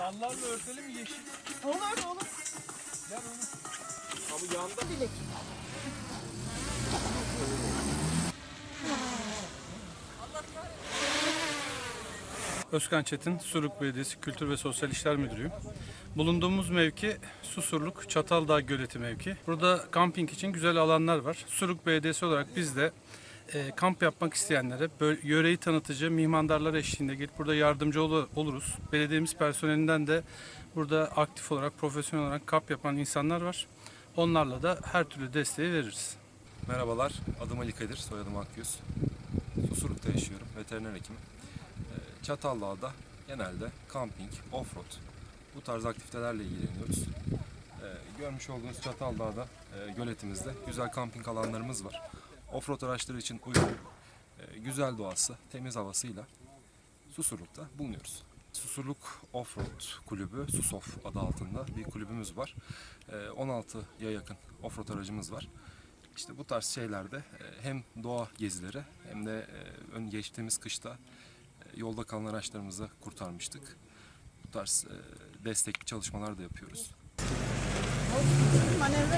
Dallarla örtelim yeşil. Olur olur. Gel onu. Abi yanda. Özkan Çetin, Surluk Belediyesi Kültür ve Sosyal İşler Müdürüyüm. Bulunduğumuz mevki Susurluk Çataldağ Göleti mevki. Burada kamping için güzel alanlar var. Surluk Belediyesi olarak biz de e, kamp yapmak isteyenlere böyle yöreyi tanıtıcı mihmandarlar eşliğinde gelip burada yardımcı ol- oluruz. Belediyemiz personelinden de burada aktif olarak, profesyonel olarak kamp yapan insanlar var. Onlarla da her türlü desteği veririz. Merhabalar, adım Ali Kadir, soyadım Akgüz. Susurluk'ta yaşıyorum, veteriner hekimim. Ee, Çataldağ'da genelde kamping, offroad bu tarz aktivitelerle ilgileniyoruz. Ee, Görmüş olduğunuz Çataldağ'da e, göletimizde güzel kamping alanlarımız var. Offroad araçları için uygun, e, güzel doğası, temiz havasıyla Susurluk'ta bulunuyoruz. Susurluk Offroad Kulübü, SUSOF adı altında bir kulübümüz var. Ee, 16'ya yakın offroad aracımız var. İşte bu tarz şeylerde e, hem doğa gezileri hem de e, ön geçtiğimiz kışta e, yolda kalan araçlarımızı kurtarmıştık. Bu tarz e, destekli çalışmalar da yapıyoruz. Manevra